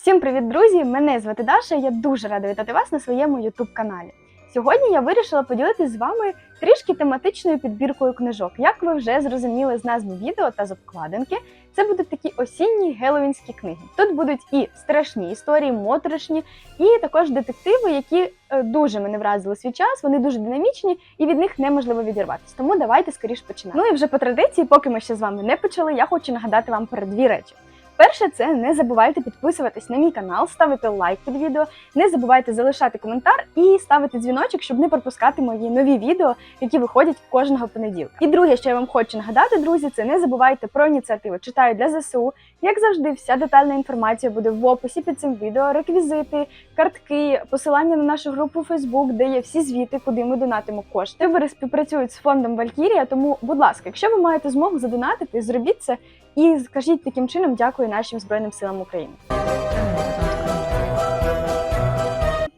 Всім привіт, друзі! Мене звати Даша. Я дуже рада вітати вас на своєму youtube каналі. Сьогодні я вирішила поділитися з вами трішки тематичною підбіркою книжок. Як ви вже зрозуміли з назви відео та з обкладинки, це будуть такі осінні геловінські книги. Тут будуть і страшні історії, моторошні, і також детективи, які е, дуже мене вразили свій час. Вони дуже динамічні і від них неможливо відірватися. Тому давайте скоріш починати. Ну і вже по традиції, поки ми ще з вами не почали, я хочу нагадати вам про дві речі. Перше, це не забувайте підписуватись на мій канал, ставити лайк під відео, не забувайте залишати коментар і ставити дзвіночок, щоб не пропускати мої нові відео, які виходять кожного понеділка. І друге, що я вам хочу нагадати, друзі, це не забувайте про ініціативу Читаю для ЗСУ. Як завжди, вся детальна інформація буде в описі під цим відео, реквізити, картки, посилання на нашу групу Facebook, де є всі звіти, куди ми донатимо кошти. Вибори співпрацюють з фондом Валькірія. Тому, будь ласка, якщо ви маєте змогу задонатити, зробіть це і скажіть таким чином дякую нашим збройним силам України.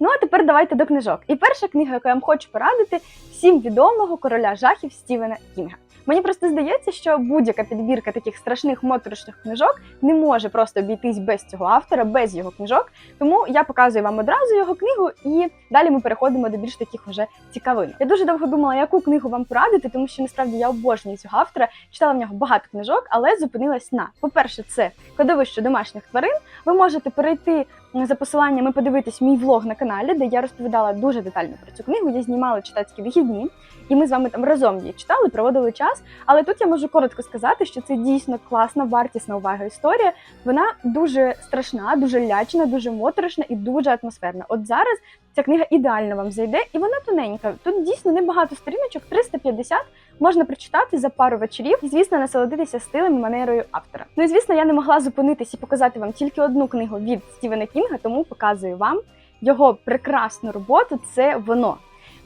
Ну а тепер давайте до книжок. І перша книга, яку я вам хочу порадити, всім відомого короля жахів Стівена Кінга. Мені просто здається, що будь-яка підбірка таких страшних моторошних книжок не може просто обійтись без цього автора, без його книжок. Тому я показую вам одразу його книгу, і далі ми переходимо до більш таких вже цікавин. Я дуже довго думала, яку книгу вам порадити, тому що насправді я обожнюю цього автора, читала в нього багато книжок, але зупинилась на по-перше, це кладовище домашніх тварин. Ви можете перейти за посиланням і подивитись мій влог на каналі, де я розповідала дуже детально про цю книгу. Я знімала читацькі вихідні, і ми з вами там разом її читали, проводили час. Але тут я можу коротко сказати, що це дійсно класна, вартісна увага історія. Вона дуже страшна, дуже лячна, дуже моторошна і дуже атмосферна. От зараз ця книга ідеально вам зайде, і вона тоненька. Тут дійсно небагато сторіночок, 350, можна прочитати за пару вечорів і, звісно, насолодитися стилем і манерою автора. Ну і звісно, я не могла зупинитись і показати вам тільки одну книгу від Стівена Кінга, тому показую вам його прекрасну роботу. Це воно.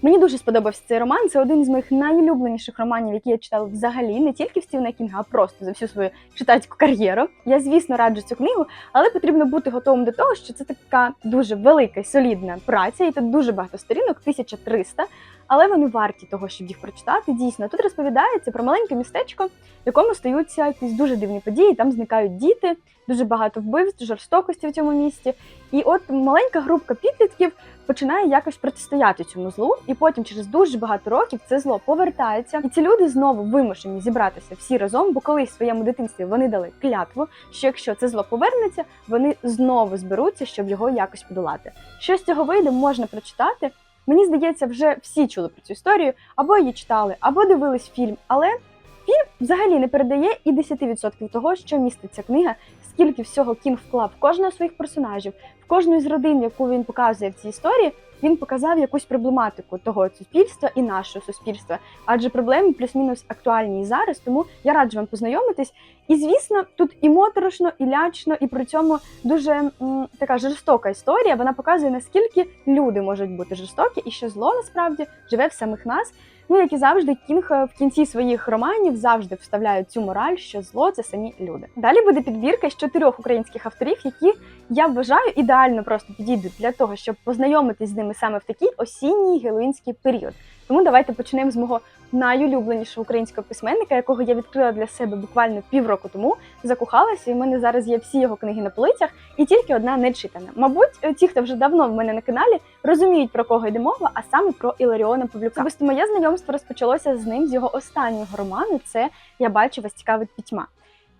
Мені дуже сподобався цей роман. Це один із моїх найулюбленіших романів, які я читала взагалі, не тільки в Стівена Кінга, а просто за всю свою читацьку кар'єру. Я, звісно, раджу цю книгу, але потрібно бути готовим до того, що це така дуже велика солідна праця, і тут дуже багато сторінок, 1300, але вони варті того, щоб їх прочитати. Дійсно, тут розповідається про маленьке містечко, в якому стаються якісь дуже дивні події. Там зникають діти, дуже багато вбивств, жорстокості в цьому місті. І от маленька групка підлітків починає якось протистояти цьому злу, і потім, через дуже багато років, це зло повертається, і ці люди знову вимушені зібратися всі разом, бо колись в своєму дитинстві вони дали клятву, що якщо це зло повернеться, вони знову зберуться, щоб його якось подолати. Що з цього вийде, можна прочитати. Мені здається, вже всі чули про цю історію, або її читали, або дивились фільм. Але фільм взагалі не передає і 10% того, що містить ця книга, скільки всього Кінг вклав кожного з своїх персонажів, в кожну із родин, яку він показує в цій історії. Він показав якусь проблематику того суспільства і нашого суспільства, адже проблеми плюс-мінус актуальні і зараз. Тому я раджу вам познайомитись. І звісно, тут і моторошно, і лячно, і при цьому дуже м, така жорстока історія. Вона показує наскільки люди можуть бути жорстокі, і що зло насправді живе в самих нас. Ну, як і завжди, Кінг в кінці своїх романів завжди вставляє цю мораль, що зло це самі люди. Далі буде підбірка з чотирьох українських авторів, які я вважаю ідеально просто підійдуть для того, щоб познайомитись з ними саме в такий осінній гелуїнський період. Тому давайте почнемо з мого найулюбленішого українського письменника, якого я відкрила для себе буквально півроку тому. Закохалася, і в мене зараз є всі його книги на полицях, і тільки одна не читана. Мабуть, ті, хто вже давно в мене на каналі, розуміють про кого йде мова, а саме про Іларіона Павлюка. Особисто моє знайомство розпочалося з ним з його останнього роману. Це я бачу вас цікавить пітьма.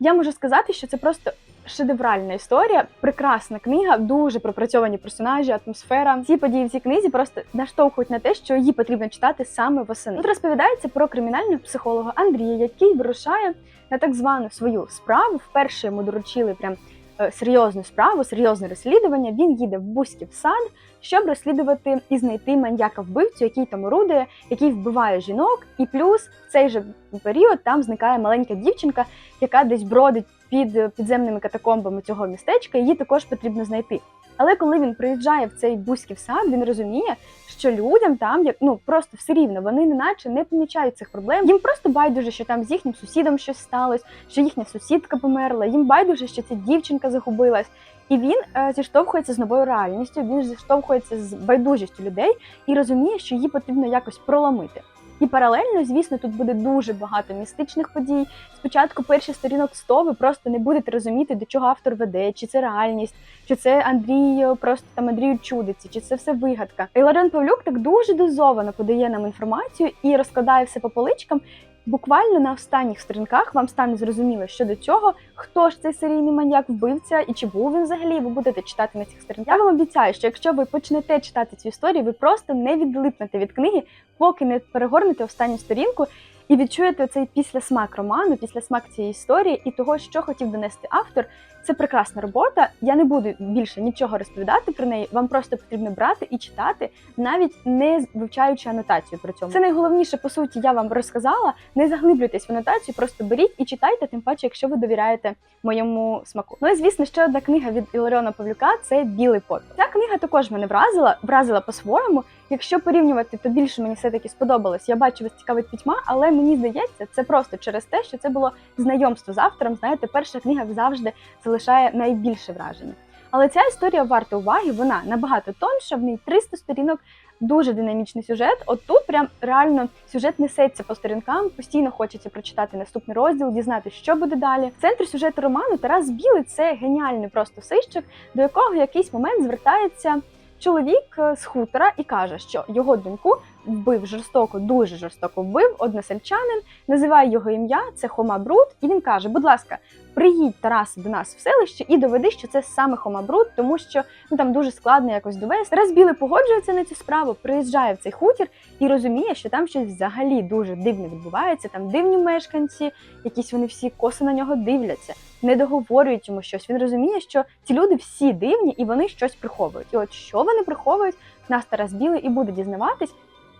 Я можу сказати, що це просто шедевральна історія, прекрасна книга, дуже пропрацьовані персонажі, атмосфера. Ці події в цій книзі просто наштовхують на те, що її потрібно читати саме восени. Тут розповідається про кримінального психолога Андрія, який вирушає на так звану свою справу. Вперше йому доручили прям е, серйозну справу, серйозне розслідування. Він їде в Бузьків сад, щоб розслідувати і знайти маньяка вбивцю, який там орудує, який вбиває жінок. І плюс в цей же період там зникає маленька дівчинка, яка десь бродить під підземними катакомбами цього містечка. Її також потрібно знайти. Але коли він приїжджає в цей бузьків сад, він розуміє, що людям там як ну просто все рівно, вони неначе не помічають цих проблем. Їм просто байдуже, що там з їхнім сусідом щось сталося, що їхня сусідка померла. Їм байдуже, що ця дівчинка загубилась. І він е, зіштовхується з новою реальністю. Він зіштовхується з байдужістю людей і розуміє, що її потрібно якось проламити. І паралельно, звісно, тут буде дуже багато містичних подій. Спочатку перші сторінок 100 ви просто не будете розуміти, до чого автор веде, чи це реальність, чи це Андрій е, просто там Андрію чудиці, чи це все вигадка. І Лорен Павлюк так дуже дозовано подає нам інформацію і розкладає все по поличкам. Буквально на останніх сторінках вам стане зрозуміло щодо цього, хто ж цей серійний маньяк вбивця і чи був він взагалі. Ви будете читати на цих сторінках. Я вам обіцяю, що якщо ви почнете читати цю історію, ви просто не відлипнете від книги, поки не перегорнете останню сторінку і відчуєте цей післясмак роману, післясмак цієї історії і того, що хотів донести автор. Це прекрасна робота. Я не буду більше нічого розповідати про неї. Вам просто потрібно брати і читати, навіть не вивчаючи анотацію при цьому. Це найголовніше, по суті, я вам розказала. Не заглиблюйтесь в анотацію, просто беріть і читайте, тим паче, якщо ви довіряєте моєму смаку. Ну і звісно, ще одна книга від Іларіона Павлюка це Білий пот. Ця книга також мене вразила, вразила по-своєму. Якщо порівнювати, то більше мені все-таки сподобалось. Я бачу, вас цікавить пітьма, але мені здається, це просто через те, що це було знайомство з автором. Знаєте, перша книга завжди залишає найбільше враження. Але ця історія варта уваги, вона набагато тонша, в ній 300 сторінок, дуже динамічний сюжет. От тут прям реально сюжет несеться по сторінкам, постійно хочеться прочитати наступний розділ, дізнатися, що буде далі. В центрі сюжету роману Тарас Білий це геніальний просто сищик, до якого в якийсь момент звертається чоловік е, з хутора і каже, що його доньку вбив жорстоко, дуже жорстоко вбив односельчанин, називає його ім'я, це Хома Бруд, і він каже: будь ласка, приїдь Тарас до нас в селище і доведи, що це саме Хома Бруд, тому що ну там дуже складно якось довести. Тарас Білий погоджується на цю справу, приїжджає в цей хутір і розуміє, що там щось взагалі дуже дивне відбувається. Там дивні мешканці, якісь вони всі коси на нього дивляться, не договорюють йому щось. Він розуміє, що ці люди всі дивні і вони щось приховують. І от що вони приховують, нас Тарас Білий і буде дізнаватись.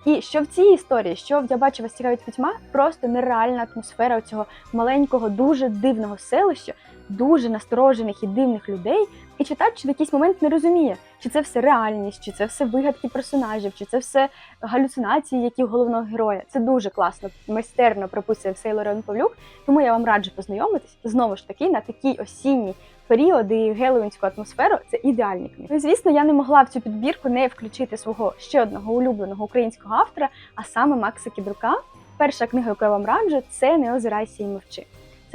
І що в цій історії, що я бачу вас пітьма, просто нереальна атмосфера цього маленького, дуже дивного селища, дуже насторожених і дивних людей. І читач в якийсь момент не розуміє, чи це все реальність, чи це все вигадки персонажів, чи це все галюцинації, які в головного героя. Це дуже класно, майстерно прописує все Лорен Павлюк. Тому я вам раджу познайомитись знову ж таки на такій осінній період і геловінську атмосферу це ідеальні книги. Ну, звісно, я не могла в цю підбірку не включити свого ще одного улюбленого українського автора, а саме Макса Кідрука. Перша книга, яку я вам раджу, це Не озирайся і мовчи.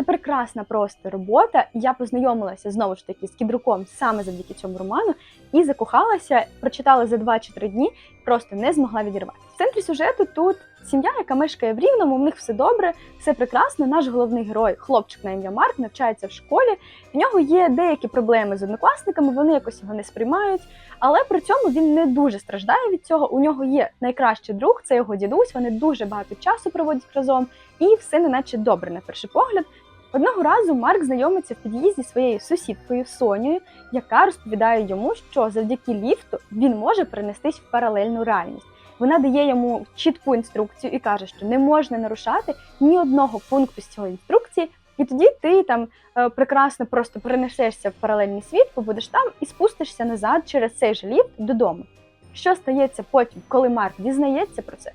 Це прекрасна просто робота. Я познайомилася знову ж таки з кідруком саме завдяки цьому роману і закохалася, прочитала за 2 чи 3 дні, просто не змогла відірватися. В центрі сюжету тут сім'я, яка мешкає в Рівному, в них все добре, все прекрасно. Наш головний герой, хлопчик на ім'я Марк, навчається в школі. В нього є деякі проблеми з однокласниками, вони якось його не сприймають. Але при цьому він не дуже страждає від цього. У нього є найкращий друг, це його дідусь. Вони дуже багато часу проводять разом, і все неначе добре на перший погляд. Одного разу Марк знайомиться в під'їзді своєю сусідкою Сонією, яка розповідає йому, що завдяки ліфту він може перенестись в паралельну реальність. Вона дає йому чітку інструкцію і каже, що не можна нарушати ні одного пункту з цієї інструкції, і тоді ти там е, прекрасно просто перенесешся в паралельний світ, побудеш там і спустишся назад через цей же ліфт додому. Що стається потім, коли Марк дізнається про це?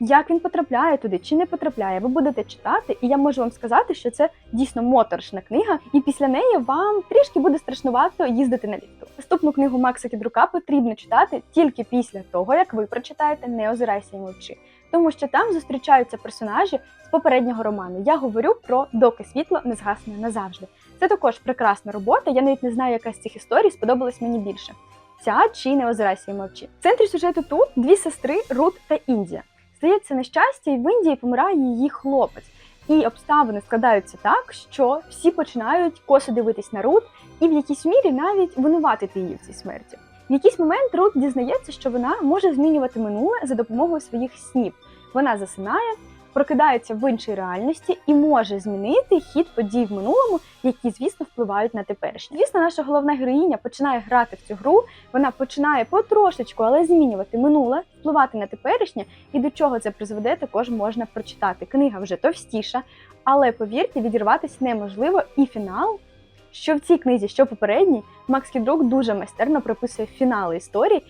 Як він потрапляє туди чи не потрапляє, ви будете читати, і я можу вам сказати, що це дійсно моторошна книга, і після неї вам трішки буде страшнувато їздити на ліфту. Наступну книгу Макса Кідрука потрібно читати тільки після того, як ви прочитаєте Не озирайся і мовчи, тому що там зустрічаються персонажі з попереднього роману. Я говорю про доки світло не згасне назавжди. Це також прекрасна робота. Я навіть не знаю, яка з цих історій сподобалась мені більше. Ця чи не озирайся і мовчи. В центрі сюжету тут дві сестри Рут та Індія. Стається нещастя, і в Індії помирає її хлопець. І обставини складаються так, що всі починають косо дивитись на Рут і в якійсь мірі навіть винуватити її в цій смерті. В якийсь момент Рут дізнається, що вона може змінювати минуле за допомогою своїх снів. Вона засинає, прокидається в іншій реальності і може змінити хід подій в минулому, які, звісно, впливають на теперішнє. Звісно, наша головна героїня починає грати в цю гру. Вона починає потрошечку, але змінювати минуле, впливати на теперішнє, і до чого це призведе, також можна прочитати. Книга вже товстіша, але повірте, відірватися неможливо. І фінал, що в цій книзі, що попередній, Макс Кідрук дуже майстерно прописує фінали історії.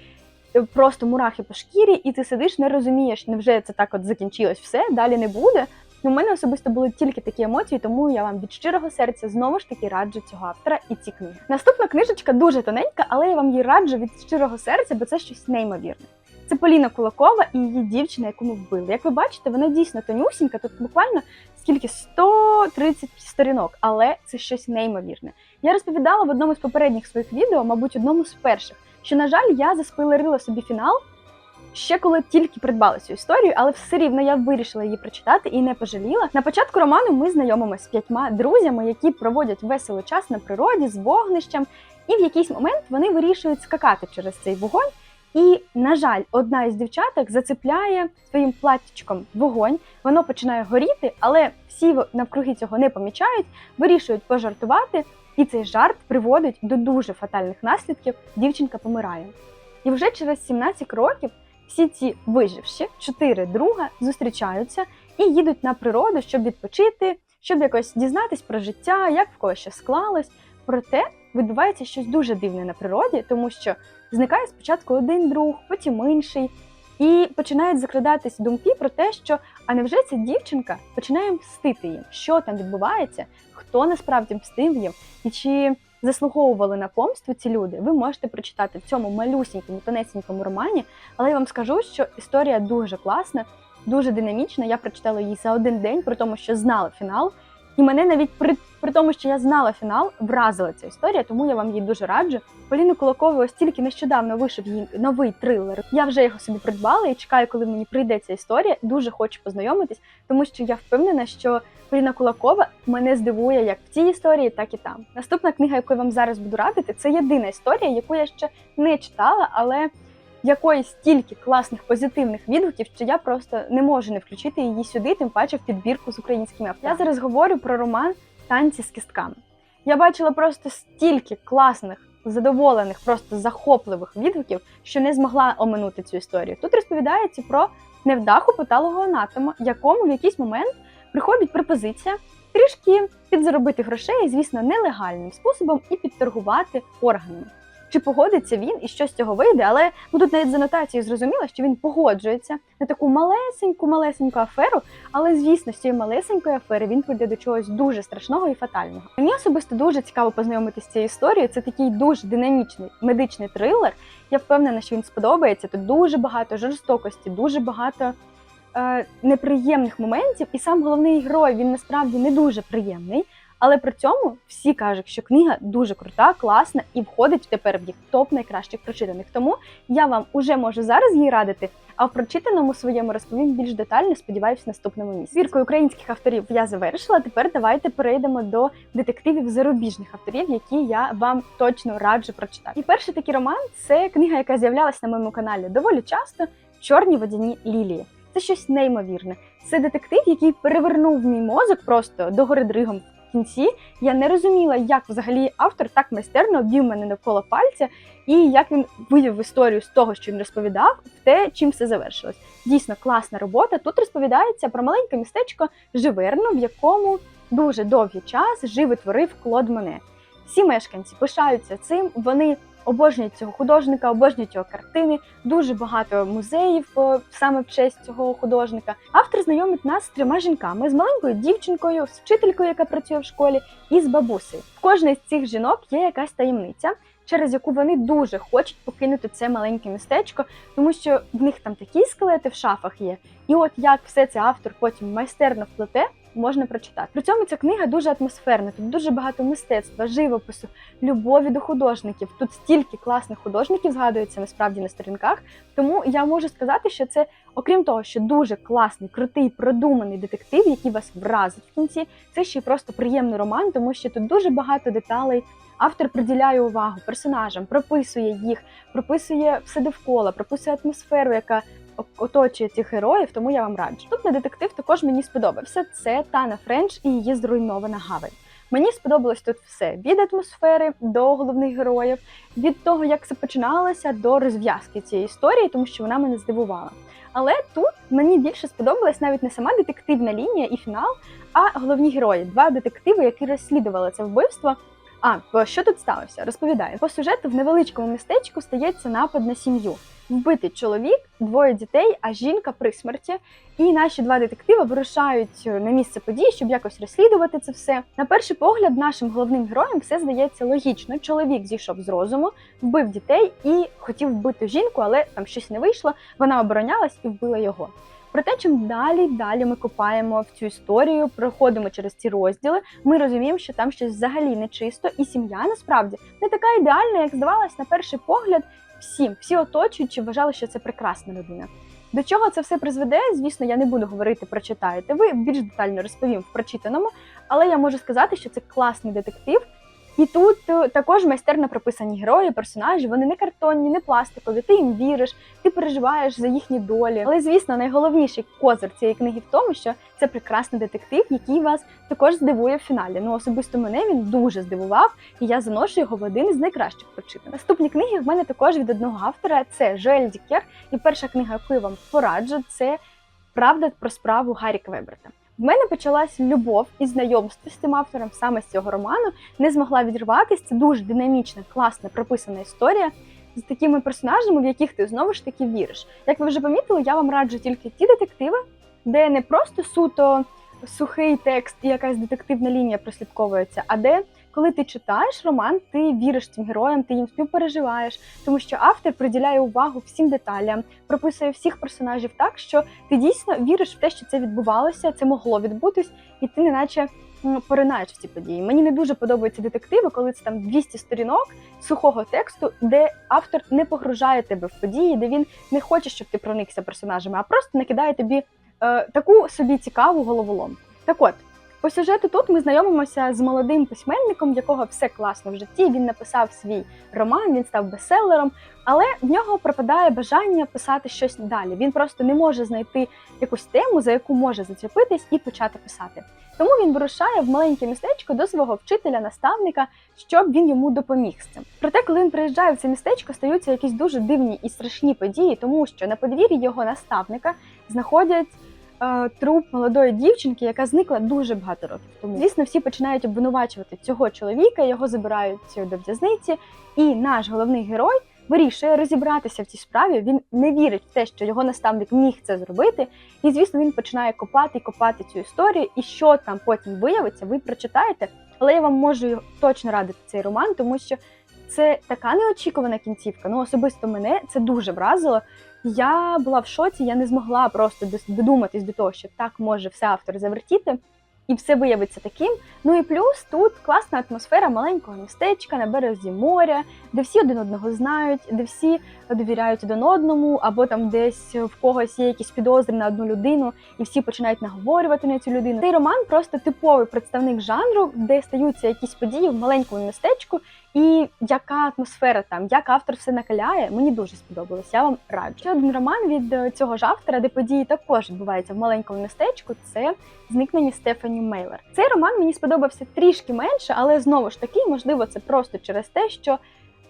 Просто мурахи по шкірі, і ти сидиш, не розумієш, невже це так от закінчилось все, далі не буде. У мене особисто були тільки такі емоції, тому я вам від щирого серця знову ж таки раджу цього автора і ці книги. Наступна книжечка дуже тоненька, але я вам її раджу від щирого серця, бо це щось неймовірне. Це Поліна Кулакова і її дівчина, яку ми вбили. Як ви бачите, вона дійсно тонюсінька, тут буквально скільки 130 сторінок, але це щось неймовірне. Я розповідала в одному з попередніх своїх відео, мабуть, одному з перших, що, на жаль, я заспойлерила собі фінал ще коли тільки придбала цю історію, але все рівно я вирішила її прочитати і не пожаліла. На початку роману ми знайомимося з п'ятьма друзями, які проводять веселий час на природі з вогнищем, і в якийсь момент вони вирішують скакати через цей вогонь. І, на жаль, одна із дівчаток зацепляє своїм платтячком вогонь, воно починає горіти, але всі навкруги цього не помічають, вирішують пожартувати, і цей жарт приводить до дуже фатальних наслідків. Дівчинка помирає. І вже через 17 років всі ці виживші, чотири друга, зустрічаються і їдуть на природу, щоб відпочити, щоб якось дізнатись про життя, як в кого що склалось. Проте відбувається щось дуже дивне на природі, тому що зникає спочатку один друг, потім інший, і починають закрадатись думки про те, що а невже ця дівчинка починає мстити їм, що там відбувається, хто насправді мстив їм, і чи заслуговували на помсту ці люди, ви можете прочитати в цьому малюсінькому, тонесенькому романі. Але я вам скажу, що історія дуже класна, дуже динамічна. Я прочитала її за один день, при тому, що знала фінал. І мене навіть при, при тому, що я знала фінал, вразила ця історія, тому я вам її дуже раджу. Поліну Кулакову ось тільки нещодавно вийшов її новий трилер. Я вже його собі придбала і чекаю, коли мені прийде ця історія. Дуже хочу познайомитись, тому що я впевнена, що Поліна Кулакова мене здивує як в цій історії, так і там. Наступна книга, яку я вам зараз буду радити, це єдина історія, яку я ще не читала, але якої стільки класних позитивних відгуків, що я просто не можу не включити її сюди, тим паче в підбірку з українськими авторами. Я зараз говорю про роман Танці з кістками. Я бачила просто стільки класних, задоволених, просто захопливих відгуків, що не змогла оминути цю історію. Тут розповідається про невдаху патологоанатома, якому в якийсь момент приходить пропозиція трішки підзаробити грошей, звісно, нелегальним способом і підторгувати органами. Чи погодиться він і що з цього вийде, але ну, тут навіть з анотацією зрозуміло, що він погоджується на таку малесеньку, малесеньку аферу, але звісно, з цієї малесенької афери він прийде до чогось дуже страшного і фатального. Мені особисто дуже цікаво познайомитися з цією історією. Це такий дуже динамічний медичний трилер. Я впевнена, що він сподобається. Тут дуже багато жорстокості, дуже багато е, неприємних моментів. І сам головний герой він насправді не дуже приємний. Але при цьому всі кажуть, що книга дуже крута, класна і входить тепер в їх топ найкращих прочитаних. Тому я вам уже можу зараз її радити. А в прочитаному своєму розповім більш детально, сподіваюся, наступному місці. Збіркою українських авторів я завершила. Тепер давайте перейдемо до детективів зарубіжних авторів, які я вам точно раджу прочитати. І перший такий роман це книга, яка з'являлася на моєму каналі доволі часто. Чорні водяні лілії. Це щось неймовірне. Це детектив, який перевернув мій мозок просто до гори дригом кінці. Я не розуміла, як взагалі автор так майстерно обвів мене навколо пальця, і як він вивів історію з того, що він розповідав, в те, чим все завершилось. Дійсно класна робота. Тут розповідається про маленьке містечко Живерно, в якому дуже довгий час жив і творив Клод Моне. Всі мешканці пишаються цим. Вони обожнюють цього художника, обожнюють його картини. Дуже багато музеїв саме в честь цього художника. Автор знайомить нас з трьома жінками: з маленькою дівчинкою, з вчителькою, яка працює в школі, і з бабусею. В кожної з цих жінок є якась таємниця. Через яку вони дуже хочуть покинути це маленьке містечко, тому що в них там такі скелети в шафах є. І от як все це автор потім майстерно вплете, можна прочитати. При цьому ця книга дуже атмосферна, тут дуже багато мистецтва, живопису, любові до художників. Тут стільки класних художників згадується насправді на сторінках. Тому я можу сказати, що це, окрім того, що дуже класний, крутий, продуманий детектив, який вас вразить в кінці. Це ще й просто приємний роман, тому що тут дуже багато деталей. Автор приділяє увагу персонажам, прописує їх, прописує все довкола, прописує атмосферу, яка оточує цих героїв, тому я вам раджу. Тут на детектив також мені сподобався. Це Тана Френч і її зруйнована гавань. Мені сподобалось тут все від атмосфери до головних героїв, від того, як це починалося, до розв'язки цієї історії, тому що вона мене здивувала. Але тут мені більше сподобалась навіть не сама детективна лінія і фінал, а головні герої два детективи, які розслідували це вбивство. А, що тут сталося? Розповідаю. По сюжету в невеличкому містечку стається напад на сім'ю. Вбитий чоловік, двоє дітей, а жінка при смерті. І наші два детективи вирушають на місце події, щоб якось розслідувати це все. На перший погляд, нашим головним героям все здається логічно. Чоловік зійшов з розуму, вбив дітей і хотів вбити жінку, але там щось не вийшло. Вона оборонялась і вбила його. Проте, чим далі далі ми копаємо в цю історію, проходимо через ці розділи, ми розуміємо, що там щось взагалі нечисто, і сім'я насправді не така ідеальна, як здавалось на перший погляд. Всім, всі оточуючі вважали, що це прекрасна людина. До чого це все призведе? Звісно, я не буду говорити прочитаєте. Ви більш детально розповім в прочитаному, але я можу сказати, що це класний детектив. І тут е, також майстерно прописані герої, персонажі. Вони не картонні, не пластикові. Ти їм віриш, ти переживаєш за їхні долі. Але звісно, найголовніший козир цієї книги в тому, що це прекрасний детектив, який вас також здивує в фіналі. Ну особисто мене він дуже здивував, і я заношу його в один із найкращих прочитаних. Наступні книги в мене також від одного автора. Це Жоель Дікер. І перша книга, яку я вам пораджу, це Правда про справу Гаррі Квеберта. В мене почалась любов і знайомство з цим автором саме з цього роману. Не змогла відірватися. Це дуже динамічна, класна прописана історія з такими персонажами, в яких ти знову ж таки віриш. Як ви вже помітили, я вам раджу тільки ті детективи, де не просто суто сухий текст і якась детективна лінія прослідковується, а де, коли ти читаєш роман, ти віриш цим героям, ти їм співпереживаєш, тому що автор приділяє увагу всім деталям, прописує всіх персонажів так, що ти дійсно віриш в те, що це відбувалося, це могло відбутись, і ти неначе поринаєш в ці події. Мені не дуже подобаються детективи, коли це там 200 сторінок сухого тексту, де автор не погружає тебе в події, де він не хоче, щоб ти проникся персонажами, а просто накидає тобі е, таку собі цікаву головоломку. Так от. По сюжету тут ми знайомимося з молодим письменником, якого все класно в житті. Він написав свій роман, він став бестселером, але в нього пропадає бажання писати щось далі. Він просто не може знайти якусь тему, за яку може зачепитись і почати писати. Тому він вирушає в маленьке містечко до свого вчителя, наставника, щоб він йому допоміг з цим. Проте, коли він приїжджає в це містечко, стаються якісь дуже дивні і страшні події, тому що на подвір'ї його наставника знаходять е, труп молодої дівчинки, яка зникла дуже багато років тому. Звісно, всі починають обвинувачувати цього чоловіка, його забирають до в'язниці, і наш головний герой. Вирішує розібратися в цій справі. Він не вірить в те, що його наставник міг це зробити. І звісно, він починає копати і копати цю історію. І що там потім виявиться, ви прочитаєте. Але я вам можу точно радити цей роман, тому що це така неочікувана кінцівка. Ну особисто мене це дуже вразило. Я була в шоці, я не змогла просто додуматись до того, що так може все автор завертіти, і все виявиться таким. Ну і плюс тут класна атмосфера маленького містечка на березі моря, де всі один одного знають, де всі довіряють один одному, або там десь в когось є якісь підозри на одну людину, і всі починають наговорювати на цю людину. Цей роман просто типовий представник жанру, де стаються якісь події в маленькому містечку, і яка атмосфера там, як автор все накаляє, мені дуже сподобалось. Я вам раджу. Ще один роман від е, цього ж автора, де події також відбуваються в маленькому містечку. Це зникнення Стефані Мейлер. Цей роман мені сподобався трішки менше, але знову ж таки, можливо, це просто через те, що.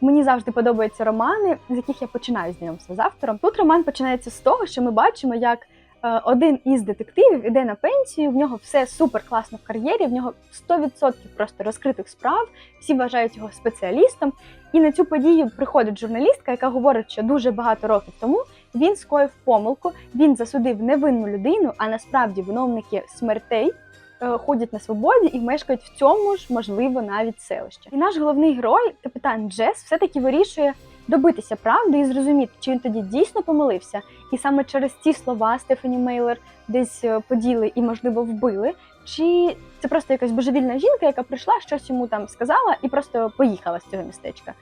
Мені завжди подобаються романи, з яких я починаю знайомство з автором. Тут роман починається з того, що ми бачимо, як один із детективів іде на пенсію, в нього все супер класно в кар'єрі, в нього 100% просто розкритих справ, всі вважають його спеціалістом. І на цю подію приходить журналістка, яка говорить, що дуже багато років тому він скоїв помилку, він засудив невинну людину, а насправді виновники смертей е, ходять на свободі і мешкають в цьому ж, можливо, навіть селищі. І наш головний герой, капітан Джес, все-таки вирішує добитися правди і зрозуміти, чи він тоді дійсно помилився, і саме через ці слова Стефані Мейлер десь е, поділи і, можливо, вбили. Чи це просто якась божевільна жінка, яка прийшла, щось йому там сказала і просто поїхала з цього містечка.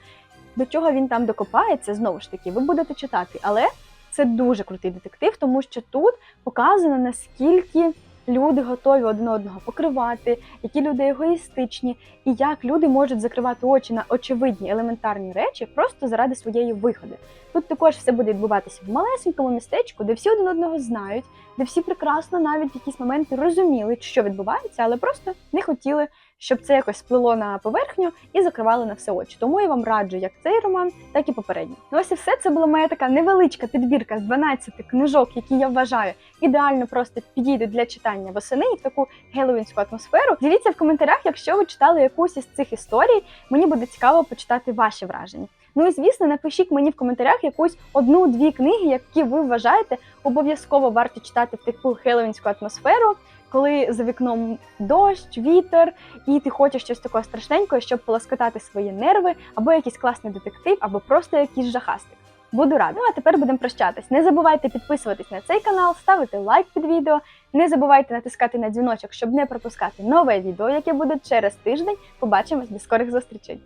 До чого він там докопається, знову ж таки, ви будете читати, але це дуже крутий детектив, тому що тут показано наскільки люди готові один одного покривати, які люди егоїстичні, і як люди можуть закривати очі на очевидні елементарні речі просто заради своєї вигоди. Тут також все буде відбуватися в малесенькому містечку, де всі один одного знають, де всі прекрасно навіть в якісь моменти розуміли, що відбувається, але просто не хотіли щоб це якось сплило на поверхню і закривало на все очі. Тому я вам раджу як цей роман, так і попередній. Ну ось і все. Це була моя така невеличка підбірка з 12 книжок, які я вважаю ідеально просто підійдуть для читання восени і в таку геловінську атмосферу. Діліться в коментарях, якщо ви читали якусь із цих історій. Мені буде цікаво почитати ваші враження. Ну і звісно, напишіть мені в коментарях якусь одну-дві книги, які ви вважаєте обов'язково варто читати в таку хеллоуінську атмосферу, коли за вікном дощ, вітер, і ти хочеш щось такого страшненького, щоб полоскотати свої нерви, або якийсь класний детектив, або просто якийсь жахастик. Буду рада. Ну а тепер будемо прощатись. Не забувайте підписуватись на цей канал, ставити лайк під відео. Не забувайте натискати на дзвіночок, щоб не пропускати нове відео, яке буде через тиждень. Побачимось до скорих зустрічей.